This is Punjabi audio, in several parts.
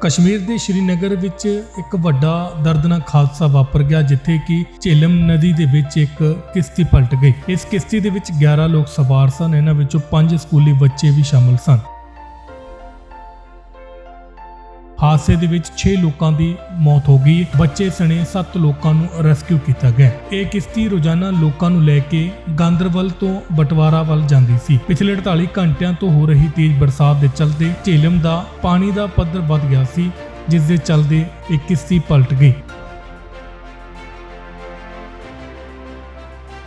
ਕਸ਼ਮੀਰ ਦੇ ਸ਼੍ਰੀਨਗਰ ਵਿੱਚ ਇੱਕ ਵੱਡਾ ਦਰਦਨਾਕ ਹਾਦਸਾ ਵਾਪਰ ਗਿਆ, ਜਿੱਥੇ ਕਿ ਝੇਲਮ ਨਦੀ ਦੇ ਵਿੱਚ ਇੱਕ ਕਿਸ਼ਤੀ ਪਲਟ ਗਈ। ਇਸ ਕਿਸ਼ਤੀ ਦੇ ਵਿੱਚ 11 ਲੋਕ ਸਵਾਰ ਸਨ। ਇਹਨਾਂ ਵਿੱਚੋਂ 5 ਸਕੂਲੀ ਬੱਚੇ ਵੀ ਸ਼ਾਮਲ ਸਨ। ਹਾਦਸੇ ਦੇ ਵਿੱਚ 6 ਲੋਕਾਂ ਦੀ ਮੌਤ ਹੋ ਗਈ। ਬੱਚੇ ਸਣੇ 7 ਲੋਕਾਂ ਨੂੰ ਰੈਸਕਿਊ ਕੀਤਾ ਗਿਆ। ਇਹ ਕਿਸ਼ਤੀ ਰੋਜ਼ਾਨਾ ਲੋਕਾਂ ਨੂੰ ਲੈ ਕੇ ਗਾਂਦਰਬਲ ਤੋਂ ਬਟਵਾਰਾ ਵੱਲ ਜਾਂਦੀ ਸੀ। ਪਿਛਲੇ 48 ਘੰਟਿਆਂ ਤੋਂ ਹੋ ਰਹੀ ਤੇਜ਼ ਬਰਸਾਤ ਦੇ ਚਲਦੇ ਝੇਲਮ ਦਾ ਪਾਣੀ ਦਾ ਪੱਧਰ ਵੱਧ ਗਿਆ ਸੀ, ਜਿਸ ਦੇ ਚਲਦੇ ਇਹ ਕਿਸ਼ਤੀ ਪਲਟ ਗਈ।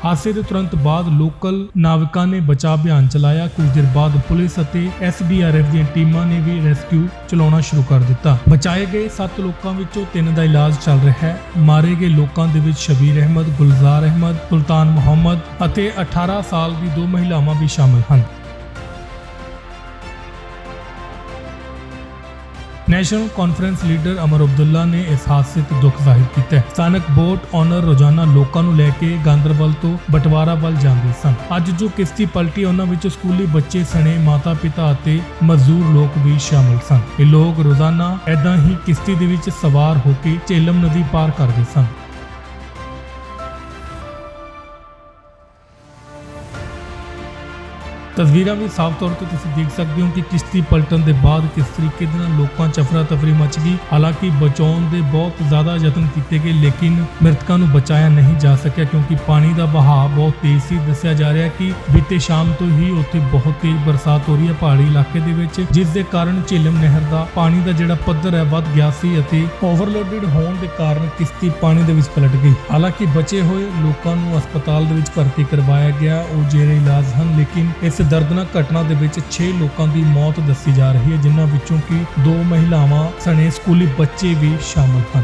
ਹਾਦਸੇ ਦੇ ਤੁਰੰਤ ਬਾਅਦ ਲੋਕਲ ਨਾਵਿਕਾਂ ਨੇ ਬਚਾਅ ਅਭਿਆਨ ਚਲਾਇਆ। ਕੁਝ ਦੇਰ ਬਾਅਦ ਪੁਲਿਸ ਅਤੇ ਐਸਡੀਆਰਐਫ ਦੀਆਂ ਟੀਮਾਂ ਨੇ ਵੀ ਰੈਸਕਿਊ ਚਲਾਉਣਾ ਸ਼ੁਰੂ ਕਰ ਦਿੱਤਾ। ਬਚਾਏ ਗਏ 7 ਲੋਕਾਂ ਵਿੱਚੋਂ 3 ਦਾ ਇਲਾਜ ਚੱਲ ਰਿਹਾ ਹੈ। ਮਾਰੇ ਗਏ ਲੋਕਾਂ ਦੇ ਵਿੱਚ ਸ਼ਬੀਰ ਅਹਿਮਦ, ਗੁਲਜ਼ਾਰ ਅਹਿਮਦ, ਸੁਲਤਾਨ ਮੁਹੰਮਦ ਅਤੇ 18 ਸਾਲ ਦੀ ਦੋ ਮਹਿਲਾਵਾਂ ਵੀ ਸ਼ਾਮਲ ਹਨ। National conference leader Omar Abdullah ਨੇ ਇਸ ਹਾਦਸੇ ਤੇ ਦੁੱਖ ਜ਼ਾਹਿਰ ਕੀਤਾ ਹੈ। ਸਥਾਨਕ ਬੋਟ ਓਨਰ ਰੋਜ਼ਾਨਾ ਲੋਕਾਂ ਨੂੰ ਲੈ ਕੇ ਗਾਂਦਰਬਲ ਤੋਂ ਬਟਵਾਰਾ ਵੱਲ ਜਾਂਦੇ ਸਨ। ਅੱਜ ਜੋ ਕਿਸ਼ਤੀ ਪਲਟੀ, ਉਹਨਾਂ ਵਿੱਚ ਸਕੂਲੀ ਬੱਚੇ, ਸਣੇ ਮਾਤਾ-ਪਿਤਾ ਅਤੇ ਮਜ਼ਦੂਰ ਲੋਕ ਵੀ ਸ਼ਾਮਲ ਸਨ। ਇਹ ਲੋਕ ਰੋਜ਼ਾਨਾ ਐਦਾਂ ਹੀ ਕਿਸ਼ਤੀ ਦੇ ਵਿੱਚ ਸਵਾਰ ਹੋ ਕੇ ਝੇਲਮ ਨਦੀ ਪਾਰ ਕਰਦੇ ਸਨ। ਤਸਵੀਰਾਂ ਵੀ ਸਾਫ਼ ਤੌਰ ਤੇ ਤੁਸੀਂ ਦੇਖ ਸਕਦੇ ਹੋ ਕਿ ਕਿਸ਼ਤੀ ਪਲਟਣ ਦੇ ਬਾਅਦ ਕਿਸ ਤਰੀਕੇ ਦੇ ਨਾਲ ਲੋਕਾਂ 'ਚ ਅਫਰਾ ਤਫਰੀ ਮਚ ਗਈ। ਹਾਲਾਂਕਿ ਬਚਾਉਣ ਦੇ ਬਹੁਤ ਜ਼ਿਆਦਾ ਯਤਨ ਕੀਤੇ ਗਏ, ਲੇਕਿਨ ਮ੍ਰਿਤਕਾਂ ਨੂੰ ਬਚਾਇਆ ਨਹੀਂ ਜਾ ਸਕਿਆ ਕਿਉਂਕਿ ਪਾਣੀ ਦਾ ਵਹਾਅ ਬਹੁਤ ਤੇਜ਼ ਸੀ। ਦੱਸਿਆ ਜਾ ਰਿਹਾ ਕਿ ਬੀਤੇ ਸ਼ਾਮ ਤੋਂ ਹੀ ਉੱਥੇ ਬਹੁਤ ਤੇਜ਼ ਬਰਸਾਤ ਹੋ ਰਹੀ ਹੈ ਪਹਾੜੀ ਇਲਾਕੇ ਦੇ ਵਿੱਚ, ਜਿਸ ਦੇ ਕਾਰਨ ਝੇਲਮ ਨਹਿਰ ਦਾ ਪਾਣੀ ਦਾ ਜਿਹੜਾ ਪੱਧਰ ਹੈ ਵੱਧ ਗਿਆ ਸੀ ਅਤੇ ਓਵਰਲੋਡਡ ਹੋਣ ਦੇ ਕਾਰਨ ਕਿਸ਼ਤੀ ਪਾਣੀ ਦੇ ਵਿੱਚ ਪਲਟ ਗਈ। ਹਾਲਾਂਕਿ ਬਚੇ ਹੋਏ ਲੋਕਾਂ ਨੂੰ ਹਸਪਤਾਲ ਦੇ ਵਿੱਚ ਭਰਤੀ ਕਰਵਾਇਆ ਗਿਆ, ਉਹ ਜਿਹੜੇ ਇਲਾਜ ਹਨ, ਲੇਕਿਨ ਇਸ ਦਰਦਨਾਕ ਘਟਨਾ ਦੇ ਵਿੱਚ 6 ਲੋਕਾਂ ਦੀ ਮੌਤ ਦੱਸੀ ਜਾ ਰਹੀ ਹੈ, ਜਿਨ੍ਹਾਂ ਵਿੱਚੋਂ ਕਿ ਦੋ ਮਹਿਲਾਵਾਂ ਸਣੇ ਸਕੂਲੀ ਬੱਚੇ ਵੀ ਸ਼ਾਮਲ ਹਨ।